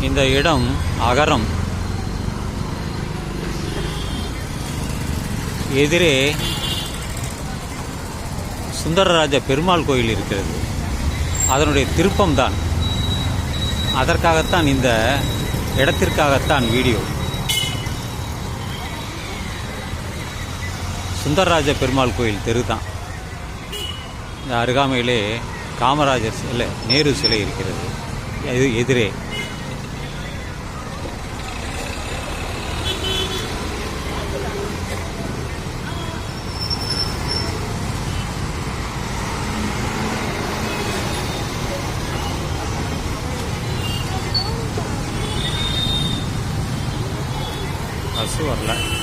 இந்த இடம் அகரம். எதிரே சுந்தரராஜ பெருமாள் கோயில் இருக்கிறது. அதனுடைய திருப்பம்தான். அதற்காகத்தான் இந்த இடத்திற்காகத்தான் வீடியோ. சுந்தரராஜ பெருமாள் கோயில் தெரு தான் இந்த அருகாமையிலே காமராஜர் சிலை நேரு சிலை இருக்கிறது. எதிரே. 明日はな。い